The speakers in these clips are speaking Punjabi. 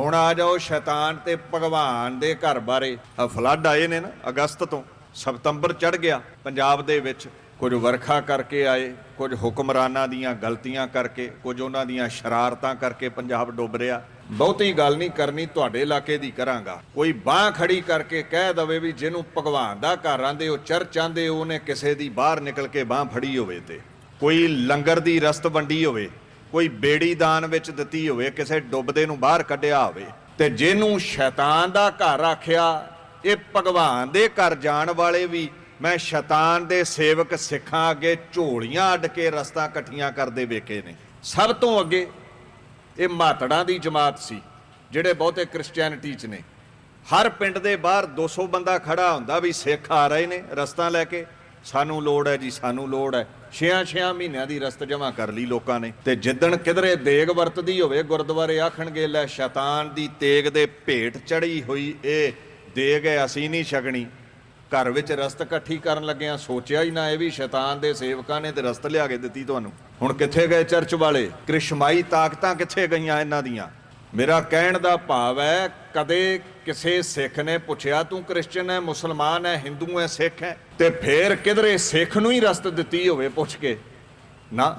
ਹੁਣ ਆ ਜਾਓ ਸ਼ੈਤਾਨ ਤੇ ਭਗਵਾਨ ਦੇ ਘਰ ਬਾਰੇ। ਆ ਫਲੱਡ ਆਏ ਨੇ ਨਾ ਅਗਸਤ ਤੋਂ ਸਤੰਬਰ ਚੜ ਗਿਆ ਪੰਜਾਬ ਦੇ ਵਿੱਚ। ਕੁਝ ਵਰਖਾ ਕਰਕੇ ਆਏ, ਕੁਝ ਹੁਕਮਰਾਨਾਂ ਦੀਆਂ ਗਲਤੀਆਂ ਕਰਕੇ, ਕੁਝ ਉਹਨਾਂ ਦੀਆਂ ਸ਼ਰਾਰਤਾਂ ਕਰਕੇ ਪੰਜਾਬ ਡੁੱਬ ਰਿਹਾ। ਬਹੁਤੀ ਗੱਲ ਨਹੀਂ ਕਰਨੀ ਤੁਹਾਡੇ ਇਲਾਕੇ ਦੀ ਕਰਾਂਗਾ। ਕੋਈ ਬਾਹ ਖੜੀ ਕਰਕੇ ਕਹਿ ਦਵੇ ਵੀ ਜਿਹਨੂੰ ਭਗਵਾਨ ਦਾ ਘਰ ਆਂਦੇ, ਉਹ ਚਰਚ ਆਂਦੇ, ਉਹਨੇ ਕਿਸੇ ਦੀ ਬਾਹਰ ਨਿਕਲ ਕੇ ਬਾਹ ਫੜੀ ਹੋਵੇ ਤੇ। ਕੋਈ ਲੰਗਰ ਦੀ ਰਸਤ ਵੰਡੀ ਹੋਵੇ ਕੋਈ ਬੇੜੀ ਦਾਨ ਵਿੱਚ ਦਿੱਤੀ ਹੋਵੇ, ਕਿਸੇ ਡੁੱਬਦੇ ਨੂੰ ਬਾਹਰ ਕੱਢਿਆ ਹੋਵੇ, ਤੇ ਜਿਹਨੂੰ ਸ਼ੈਤਾਨ ਦਾ ਘਰ ਆਖਿਆ, ਇਹ ਭਗਵਾਨ ਦੇ ਘਰ ਜਾਣ ਵਾਲੇ ਵੀ, ਮੈਂ ਸ਼ੈਤਾਨ ਦੇ ਸੇਵਕ ਸਿੱਖਾਂ ਅੱਗੇ ਝੋਲੀਆਂ ਅੱਡ ਕੇ ਰਸਤਾ ਇਕੱਠੀਆਂ ਕਰਦੇ ਵੇਖੇ ਨੇ। ਸਭ ਤੋਂ ਅੱਗੇ ਇਹ ਮਾਤੜਾਂ ਦੀ ਜਮਾਤ ਸੀ, ਜਿਹੜੇ ਬਹੁਤੇ ਕ੍ਰਿਸਚੀਅਨਿਟੀ ਚ ਨੇ। ਹਰ ਪਿੰਡ ਦੇ ਬਾਹਰ 200 ਬੰਦਾ ਖੜਾ ਹੁੰਦਾ ਵੀ ਸਿੱਖ ਆ ਰਹੇ ਨੇ ਰਸਤਾ ਲੈ ਕੇ, ਸਾਨੂੰ ਲੋੜ ਹੈ ਜੀ, ਸਾਨੂੰ ਲੋੜ ਹੈ। ਛਿਆਂ ਛਿਆਂ ਮਹੀਨਿਆਂ ਦੀ ਰਸਤ ਜਮ੍ਹਾਂ ਕਰ ਲਈ ਲੋਕਾਂ ਨੇ। ਤੇ ਜਿੱਦਣ ਕਿਧਰੇ ਦੇਗ ਵਰਤਦੀ ਹੋਵੇ, ਗੁਰਦੁਆਰੇ ਆਖਣਗੇ, ਲੈ ਸ਼ੈਤਾਨ ਦੀ ਤੇਗ ਦੇ ਭੇਟ ਚੜੀ ਹੋਈ ਇਹ ਦੇਗ ਹੈ ਅਸੀਂ ਨਹੀਂ ਛਕਣੀ। ਘਰ ਵਿੱਚ ਰਸਤ ਇਕੱਠੀ ਕਰਨ ਲੱਗਿਆਂ ਸੋਚਿਆ ਹੀ ਨਾ, ਇਹ ਵੀ ਸ਼ੈਤਾਨ ਦੇ ਸੇਵਕਾਂ ਨੇ ਤੇ ਰਸਤ ਲਿਆ ਕੇ ਦਿੱਤੀ ਤੁਹਾਨੂੰ। ਹੁਣ ਕਿੱਥੇ ਗਏ ਚਰਚ ਵਾਲੇ? ਕ੍ਰਿਸ਼ਮਾਈ ਤਾਕਤਾਂ ਕਿੱਥੇ ਗਈਆਂ ਇਹਨਾਂ ਦੀਆਂ? ਮੇਰਾ ਕਹਿਣ ਦਾ ਭਾਵ ਹੈ ਕਦੇ ਕਿਸੇ ਸਿੱਖ ਨੇ ਪੁੱਛਿਆ, ਤੂੰ ਕ੍ਰਿਸਚੀਅਨ ਹੈ ਮੁਸਲਮਾਨ ਹੈ ਹਿੰਦੂ ਹੈ ਸਿੱਖ ਹੈ ਤੇ ਫੇਰ ਕਿਧਰੇ ਸਿੱਖ ਨੂੰ ਹੀ ਰਸਤ ਦਿੱਤੀ ਹੋਵੇ ਪੁੱਛ ਕੇ। ਨਾ,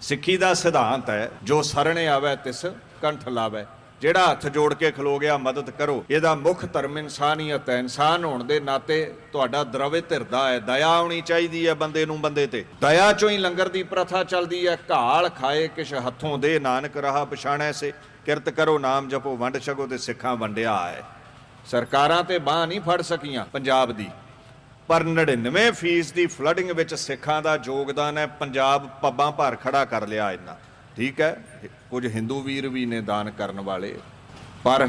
ਸਿੱਖੀ ਦਾ ਸਿਧਾਂਤ ਹੈ ਜੋ ਸਰਣੇ ਆਵੇ ਤਿਸ, ਕੰਠ ਲਾਵੇ। ਜਿਹੜਾ ਹੱਥ ਜੋੜ ਕੇ ਖਲੋ ਗਿਆ, ਮਦਦ ਕਰੋ। ਇਹਦਾ ਮੁੱਖ ਧਰਮ ਇਨਸਾਨੀਅਤ ਹੈ ਇਨਸਾਨ ਹੋਣ ਦੇ ਨਾਤੇ ਤੁਹਾਡਾ ਦਰਵੇ ਧਿਰਦਾ ਹੈ। ਦਇਆ ਆਉਣੀ ਚਾਹੀਦੀ ਹੈ ਬੰਦੇ ਨੂੰ ਬੰਦੇ ਤੇ। ਦਇਆ ਚੋਂ ਹੀ ਲੰਗਰ ਦੀ ਪ੍ਰਥਾ ਚੱਲਦੀ ਹੈ। ਘਾਲ ਖਾਏ ਕਿਛ ਹੱਥੋਂ ਦੇ, ਨਾਨਕ ਰਹਾ ਪਛਾਣੈ ਸੇ। ਕਿਰਤ ਕਰੋ ਨਾਮ ਜਪੋ, ਵੰਡ ਛਕੋ ਤੇ ਸਿੱਖਾਂ ਵੰਡਿਆ ਹੈ। ਸਰਕਾਰਾਂ ਤੇ ਬਾਹ ਨਹੀਂ ਫੜ ਸਕੀਆਂ ਪੰਜਾਬ ਦੀ। ਪਰ 99 ਫੀਸ ਦੀ ਫਲੱਡਿੰਗ ਵਿੱਚ ਸਿੱਖਾਂ ਦਾ ਯੋਗਦਾਨ ਹੈ। ਪੰਜਾਬ ਪੱਬਾਂ ਭਰ ਖੜਾ ਕਰ ਲਿਆ ਇਹਨਾਂ। ਠੀਕ ਹੈ? ਕੁਝ ਹਿੰਦੂ ਵੀਰ ਵੀ ਨੇ ਦਾਨ ਕਰਨ ਵਾਲੇ, ਪਰ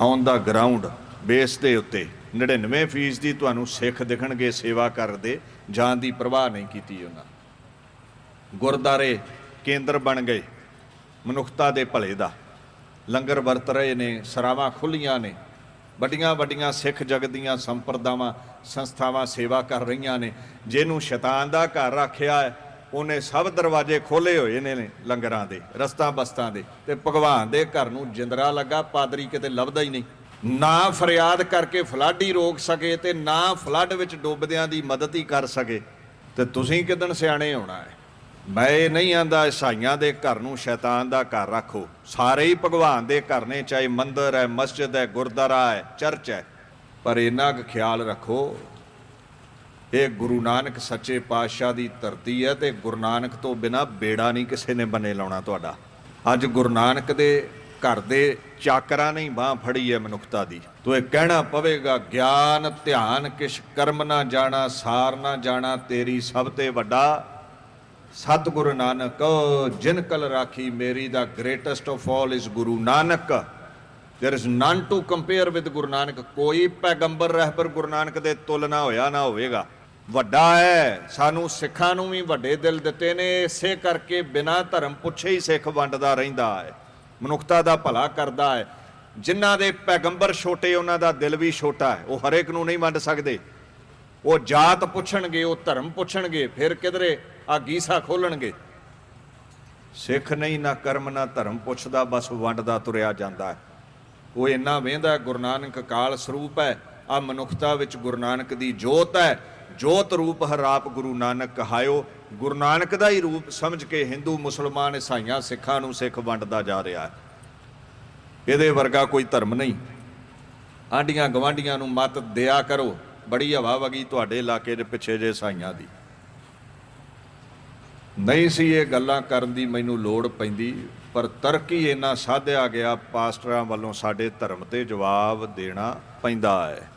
ਔਨ ਦਾ ਗਰਾਊਂਡ ਬੇਸ ਦੇ ਉੱਤੇ 99 ਫੀਸ ਦੀ ਤੁਹਾਨੂੰ ਸਿੱਖ ਦਿਖਣਗੇ, ਸੇਵਾ ਕਰਦੇ ਜਾਨ ਦੀ ਪਰਵਾਹ ਨਹੀਂ ਕੀਤੀ ਉਹਨਾਂ। ਗੁਰਦਾਰੇ ਕੇਂਦਰ ਬਣ ਗਏ, ਮਨੁੱਖਤਾ ਦੇ ਭਲੇ ਦਾ। ਲੰਗਰ ਵਰਤ ਰਹੇ ਨੇ, ਸਰਾਵਾਂ ਖੁੱਲੀਆਂ ਨੇ, ਵੱਡੀਆਂ ਵੱਡੀਆਂ ਸਿੱਖ ਜਗਤ ਦੀਆਂ ਸੰਪਰਦਾਵਾਂ, ਸੰਸਥਾਵਾਂ ਸੇਵਾ ਕਰ ਰਹੀਆਂ ਨੇ, ਜਿਹਨੂੰ ਸ਼ੈਤਾਨ ਦਾ ਘਰ ਰੱਖਿਆ ਹੈ ਉਹਨੇ ਸਭ ਦਰਵਾਜ਼ੇ ਖੋਲੇ ਹੋਏ ਨੇ ਲੰਗਰਾਂ ਦੇ, ਰਸਤਾ ਬਸਤਾਂ ਦੇ ਤੇ ਭਗਵਾਨ ਦੇ ਘਰ ਨੂੰ ਜਿੰਦਰਾ ਲੱਗਾ, ਪਾਦਰੀ ਕਿਤੇ ਲੱਭਦਾ ਹੀ ਨਹੀਂ। ਨਾ ਫਰਿਆਦ ਕਰਕੇ ਫਲੱਡ ਹੀ ਰੋਕ ਸਕੇ ਤੇ ਨਾ ਫਲੱਡ ਵਿੱਚ ਡੁੱਬਦਿਆਂ ਦੀ ਮਦਦ ਹੀ ਕਰ ਸਕੇ। ਤੇ ਤੁਸੀਂ ਕਿਦਣ ਸਿਆਣੇ ਹੋਣਾ ਹੈ? ਮੈਂ ਇਹ ਨਹੀਂ ਆਂਦਾ ਈਸਾਈਆਂ ਦੇ ਘਰ ਨੂੰ ਸ਼ੈਤਾਨ ਦਾ ਘਰ ਰੱਖੋ। ਸਾਰੇ ਹੀ ਭਗਵਾਨ ਦੇ ਘਰ ਨੇ, ਚਾਹੇ ਮੰਦਰ ਹੈ, ਮਸਜਿਦ ਹੈ, ਗੁਰਦੁਆਰਾ ਹੈ, ਚਰਚ ਹੈ। ਪਰ ਇੰਨਾ ਕੁ ਖਿਆਲ ਰੱਖੋ ਇਹ ਗੁਰੂ ਨਾਨਕ ਸੱਚੇ ਪਾਤਸ਼ਾਹ ਦੀ ਧਰਤੀ ਹੈ ਤੇ ਗੁਰੂ ਨਾਨਕ ਤੋਂ ਬਿਨਾ ਬੇੜਾ ਨਹੀਂ ਕਿਸੇ ਨੇ ਬਨੇ ਲਾਉਣਾ ਤੁਹਾਡਾ। ਅੱਜ ਗੁਰੂ ਨਾਨਕ ਦੇ ਘਰ ਦੇ ਚਾਕਰਾਂ ਨਹੀਂ ਬਾਹ ਫੜੀ ਹੈ ਮਨੁੱਖਤਾ ਦੀ। ਤੋ ਇਹ ਕਹਿਣਾ ਪਵੇਗਾ, ਗਿਆਨ, ਧਿਆਨ ਕਿਛ ਕਰਮ ਨਾ ਜਾਣਾ, ਸਾਰ ਨਾ ਜਾਣਾ, ਤੇਰੀ ਸਭ ਤੇ ਵੱਡਾ ਸਤਿਗੁਰੂ ਨਾਨਕ। ਜਿਨ ਕਲ ਰਾਖੀ, ਮੇਰੀ ਦਾ greatest of all is Guru Nanak. There is none to compare with Guru Nanak. ਕੋਈ ਪੈਗੰਬਰ, ਰਹਿਬਰ ਗੁਰੂ ਨਾਨਕ ਦੇ ਤੁਲਨਾ ਹੋਇਆ ਨਾ ਹੋਵੇਗਾ। ਵੱਡਾ ਹੈ। ਸਾਨੂੰ ਸਿੱਖਾਂ ਨੂੰ ਵੀ ਵੱਡੇ ਦਿਲ ਦਿੱਤੇ ਨੇ। ਇਸੇ ਕਰਕੇ ਬਿਨਾਂ ਧਰਮ ਪੁੱਛੇ ਹੀ ਸਿੱਖ ਵੰਡਦਾ ਰਹਿੰਦਾ ਹੈ। ਮਨੁੱਖਤਾ ਦਾ ਭਲਾ ਕਰਦਾ ਹੈ। ਜਿਨ੍ਹਾਂ ਦੇ ਪੈਗੰਬਰ ਛੋਟੇ, ਉਹਨਾਂ ਦਾ ਦਿਲ ਵੀ ਛੋਟਾ ਹੈ। ਉਹ ਹਰੇਕ ਨੂੰ ਨਹੀਂ ਵੰਡ ਸਕਦੇ। ਉਹ ਜਾਤ ਪੁੱਛਣਗੇ, ਉਹ ਧਰਮ ਪੁੱਛਣਗੇ, ਫਿਰ ਕਿਧਰੇ ਆ ਗੀਸਾ ਖੋਲਣਗੇ। ਸਿੱਖ ਨਹੀਂ ਨਾ ਕਰਮ, ਨਾ ਧਰਮ ਪੁੱਛਦਾ, ਬਸ ਵੰਡਦਾ ਤੁਰਿਆ ਜਾਂਦਾ ਹੈ। ਉਹ ਇੰਨਾ ਵੇਂਦਾ ਗੁਰੂ ਨਾਨਕ ਕਾਲ ਸਰੂਪ ਹੈ। ਆ ਮਨੁੱਖਤਾ ਵਿੱਚ ਗੁਰੂ ਨਾਨਕ ਦੀ ਜੋਤ ਹੈ। ਜੋਤ ਰੂਪ ਹਰਾਪ ਗੁਰੂ ਨਾਨਕ ਕਹਾਇਓ ਗੁਰੂ ਨਾਨਕ ਦਾ ਹੀ ਰੂਪ ਸਮਝ ਕੇ ਹਿੰਦੂ ਮੁਸਲਮਾਨ ਈਸਾਈਆਂ ਸਿੱਖਾਂ ਨੂੰ ਸਿੱਖ ਵੰਡਦਾ ਜਾ ਰਿਹਾ ਹੈ। ਇਹਦੇ ਵਰਗਾ ਕੋਈ ਧਰਮ ਨਹੀਂ। ਆਂਡੀਆਂ ਗਵਾਂਡੀਆਂ ਨੂੰ ਮਤ ਦਿਆ ਕਰੋ। ਬੜੀ ਹਵਾ ਵਗੀ ਤੁਹਾਡੇ ਇਲਾਕੇ ਦੇ ਪਿੱਛੇ ਜੇ ਈਸਾਈਆਂ ਦੀ। ਨਹੀਂ ਸੀ ਇਹ ਗੱਲਾਂ ਕਰਨ ਦੀ ਮੈਨੂੰ ਲੋੜ ਪੈਂਦੀ, ਪਰ ਤਰਕੀ ਹੀ ਇੰਨਾ ਸਾਧਿਆ ਗਿਆ, ਪਾਸਟਰਾਂ ਵੱਲੋਂ ਸਾਡੇ ਧਰਮ ਤੇ ਜਵਾਬ ਦੇਣਾ ਪੈਂਦਾ ਹੈ।